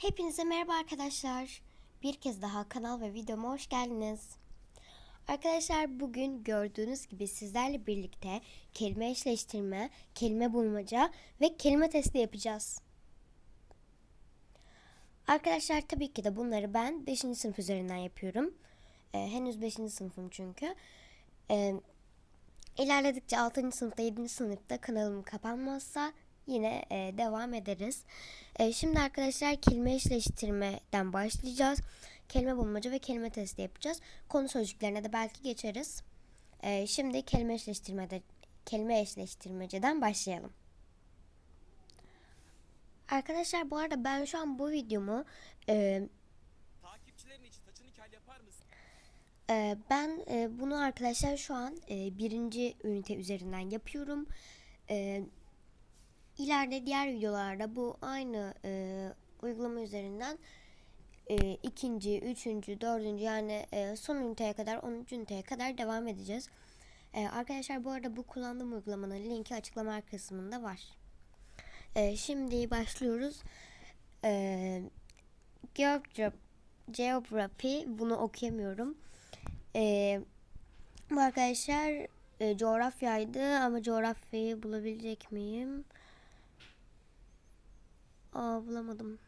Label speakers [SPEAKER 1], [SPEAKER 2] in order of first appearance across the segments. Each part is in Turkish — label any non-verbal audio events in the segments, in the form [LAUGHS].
[SPEAKER 1] Hepinize merhaba arkadaşlar. Bir kez daha kanal ve videoma hoş geldiniz. Arkadaşlar bugün gördüğünüz gibi sizlerle birlikte kelime eşleştirme, kelime bulmaca ve kelime testi yapacağız. Arkadaşlar tabii ki de bunları ben 5. sınıf üzerinden yapıyorum. Ee, henüz 5. sınıfım çünkü. Ee, ilerledikçe 6. sınıfta 7. sınıfta kanalım kapanmazsa yine e, devam ederiz. E, şimdi arkadaşlar kelime eşleştirmeden başlayacağız. Kelime bulmaca ve kelime testi yapacağız. Konu sözcüklerine de belki geçeriz. E, şimdi kelime eşleştirmede kelime eşleştirmeceden başlayalım. Arkadaşlar bu arada ben şu an bu videomu e? Ee, ben e, bunu arkadaşlar şu an e, birinci ünite üzerinden yapıyorum. İleride diğer videolarda bu aynı e, uygulama üzerinden e, ikinci, üçüncü, dördüncü yani e, son üniteye kadar, onuncu üniteye kadar devam edeceğiz. E, arkadaşlar bu arada bu kullandığım uygulamanın linki açıklama kısmında var. E, şimdi başlıyoruz. E, Geography, Geography bunu okuyamıyorum. Ee, bu arkadaşlar e, coğrafyaydı ama coğrafyayı bulabilecek miyim? Aa bulamadım.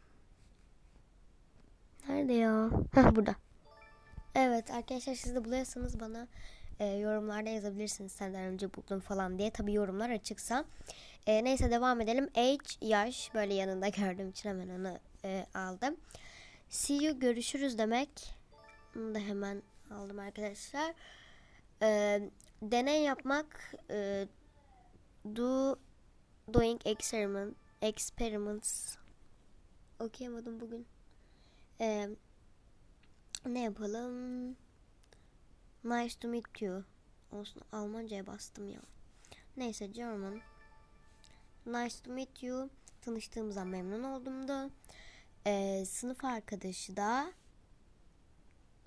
[SPEAKER 1] Nerede ya? Heh burada. Evet arkadaşlar siz de buluyorsanız bana e, yorumlarda yazabilirsiniz senden önce buldum falan diye. Tabi yorumlar açıksa. E, neyse devam edelim. Age, yaş böyle yanında gördüğüm için hemen onu e, aldım. See you görüşürüz demek. Bunu da hemen aldım arkadaşlar. Ee, deney yapmak e, do doing experiment experiments okuyamadım bugün. Ee, ne yapalım? Nice to meet you. Olsun Almanca'ya bastım ya. Neyse German. Nice to meet you. Tanıştığımıza memnun oldum da. Ee, sınıf arkadaşı da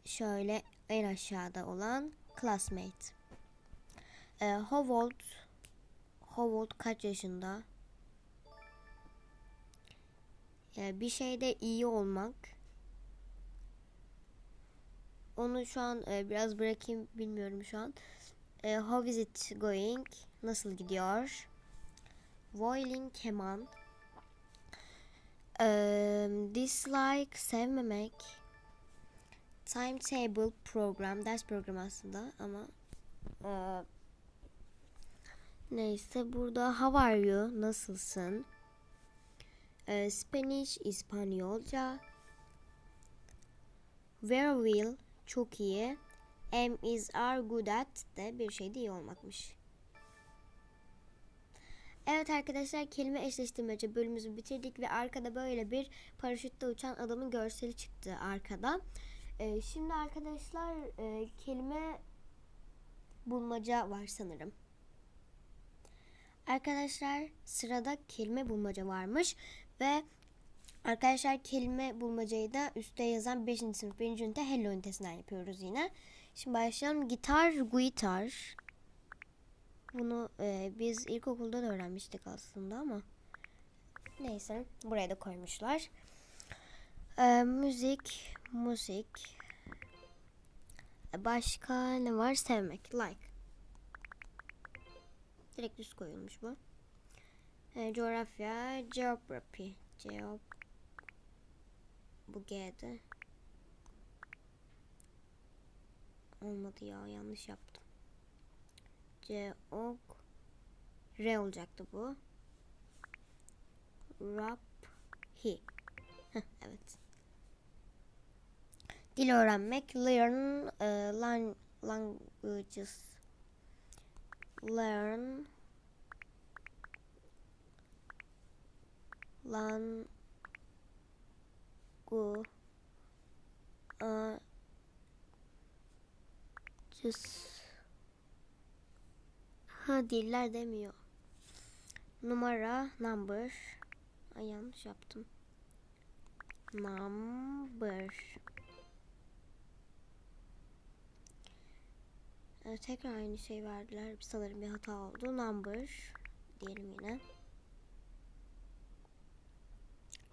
[SPEAKER 1] şöyle en aşağıda olan classmate. Ee, how old? How old kaç yaşında? Ee, bir şeyde iyi olmak. Onu şu an e, biraz bırakayım bilmiyorum şu an. Ee, how is it going? Nasıl gidiyor? Violin keman. Ee, dislike sevmemek timetable program ders programı aslında ama e, neyse burada how are you nasılsın e, Spanish İspanyolca very well çok iyi am is are good at de bir şey de iyi olmakmış. Evet arkadaşlar kelime eşleştirmece bölümümüzü bitirdik ve arkada böyle bir paraşütle uçan adamın görseli çıktı arkada. Ee, şimdi arkadaşlar e, kelime bulmaca var sanırım. Arkadaşlar sırada kelime bulmaca varmış ve arkadaşlar kelime bulmacayı da üstte yazan 5. sınıf 1. ünite Hello ünitesinden yapıyoruz yine. Şimdi başlayalım. Gitar, guitar. Bunu e, biz ilkokulda da öğrenmiştik aslında ama neyse buraya da koymuşlar. E, müzik, müzik. Başka ne var? Sevmek, like. Direkt düz koyulmuş bu. E, coğrafya, geography. Geog bu G'de. Olmadı ya yanlış yaptım. Geog R olacaktı bu. Rap hi. evet. Dil öğrenmek. Learn uh, lan languages. Learn lan gu uh, just ha diller demiyor. Numara number. Ay yanlış yaptım. Number. Tekrar aynı şey verdiler. Sanırım bir hata oldu. Number diyelim yine.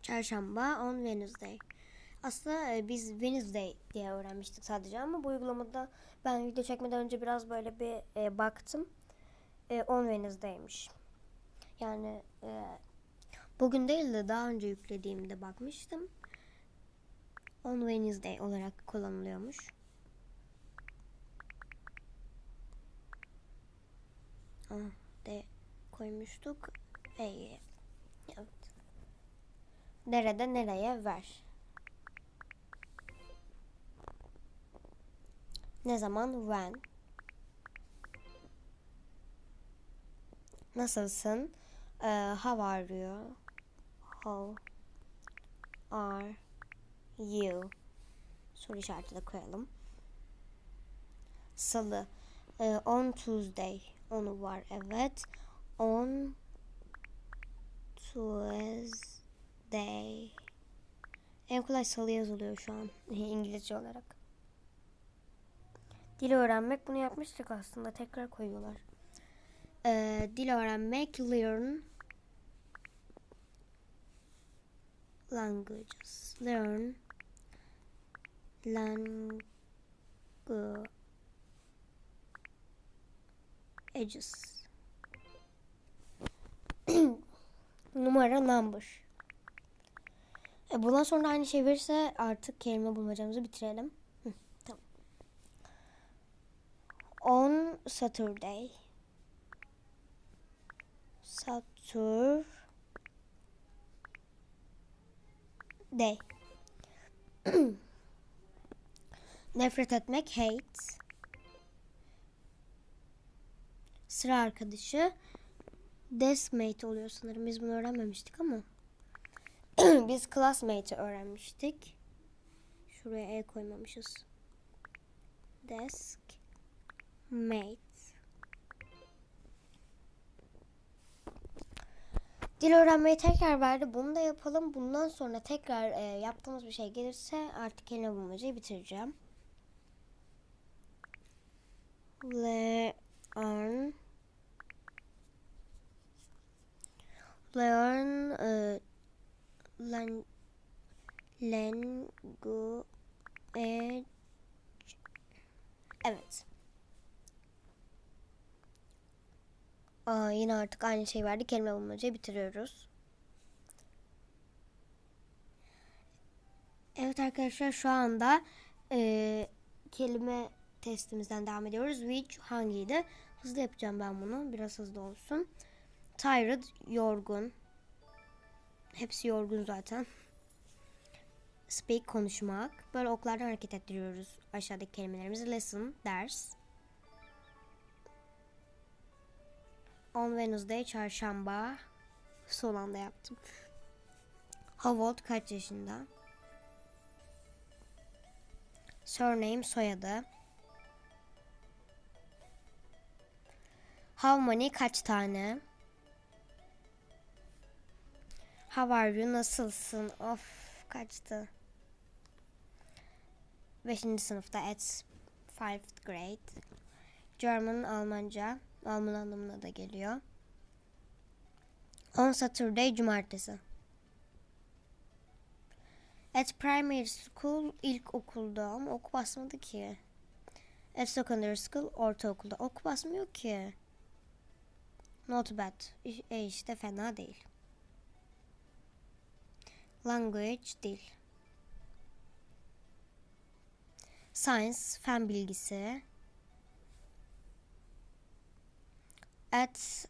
[SPEAKER 1] Çarşamba on Wednesday. Aslında e, biz Wednesday diye öğrenmiştik sadece ama bu uygulamada ben video çekmeden önce biraz böyle bir e, baktım. E, on Wednesday'miş. Yani e, bugün değil de daha önce yüklediğimde bakmıştım. On Wednesday olarak kullanılıyormuş. Ah, de koymuştuk. Evet. Nerede nereye ver. Ne zaman when. Nasılsın? Ee, how are you? How are you? Soru işareti de koyalım. Salı. Ee, on Tuesday. Onu var evet. On Tuesday. En kolay salı yazılıyor şu an [LAUGHS] İngilizce olarak. Dil öğrenmek bunu yapmıştık aslında. Tekrar koyuyorlar. Ee, dil öğrenmek learn languages. Learn languages. [COUGHS] Numara number. E, bundan sonra aynı şey verirse artık kelime bulmacamızı bitirelim. Hı, tamam. On Saturday. Saturday. [CLEARS THROAT] Nefret etmek hate. Sıra arkadaşı deskmate oluyor sanırım. Biz bunu öğrenmemiştik ama. [CLEARS THROAT] Biz classmate'i öğrenmiştik. Şuraya el koymamışız. Desk mate. Dil öğrenmeyi tekrar verdi. Bunu da yapalım. Bundan sonra tekrar e, yaptığımız bir şey gelirse artık kelime bulmacayı bitireceğim. Learn Learn e, lan, language Evet. Aa, yine artık aynı şey verdi. Kelime bulmacayı bitiriyoruz. Evet arkadaşlar şu anda e, kelime testimizden devam ediyoruz. Which hangiydi? Hızlı yapacağım ben bunu. Biraz hızlı olsun. Tired, yorgun. Hepsi yorgun zaten. Speak, konuşmak. Böyle oklardan hareket ettiriyoruz aşağıdaki kelimelerimizi. Lesson, ders. On Wednesday, çarşamba. Son anda yaptım. How old, kaç yaşında? Surname, soyadı. How many, kaç tane? How are you, nasılsın? Of, kaçtı? Beşinci sınıfta at fifth grade. German, Almanca. Alman anlamına da geliyor. On Saturday, cumartesi. At primary school, ilk okulda ama ok basmadı ki. At secondary school, ortaokulda. Ok basmıyor ki. Not bad. E işte fena değil. Language, dil. Science, fen bilgisi. At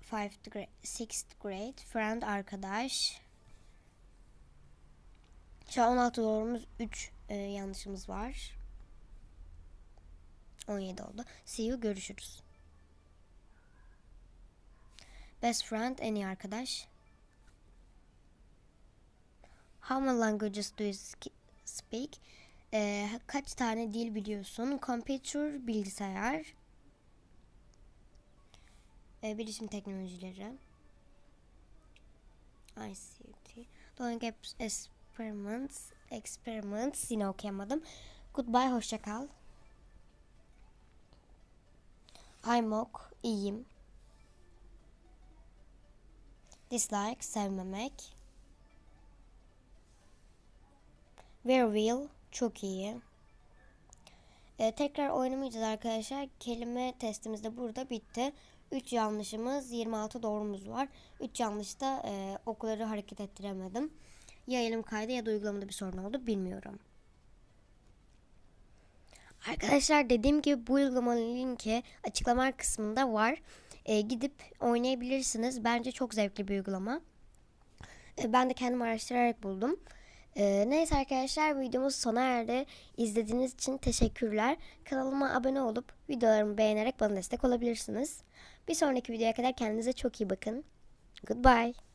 [SPEAKER 1] fifth grade, sixth grade, friend, arkadaş. Şu an 16 doğrumuz 3 e, yanlışımız var. 17 oldu. See you, görüşürüz. Best friend, en iyi arkadaş. How many languages do you speak? Ee, kaç tane dil biliyorsun? Computer, bilgisayar. Ee, bilişim teknolojileri. ICT. Doing experiments. Experiments. Yine okuyamadım. Goodbye, hoşça kal. I'm ok, iyiyim. Dislike, sevmemek. Werewheel çok iyi. Ee, tekrar oynamayacağız arkadaşlar. Kelime testimiz de burada bitti. 3 yanlışımız 26 doğrumuz var. 3 yanlışta e, okları hareket ettiremedim. Ya elim kaydı ya da uygulamada bir sorun oldu bilmiyorum. Arkadaşlar dediğim gibi bu uygulamanın linki açıklama kısmında var. Ee, gidip oynayabilirsiniz. Bence çok zevkli bir uygulama. Ee, ben de kendim araştırarak buldum. Ee, neyse arkadaşlar videomuz sona erdi. İzlediğiniz için teşekkürler. Kanalıma abone olup videolarımı beğenerek bana destek olabilirsiniz. Bir sonraki videoya kadar kendinize çok iyi bakın. Goodbye.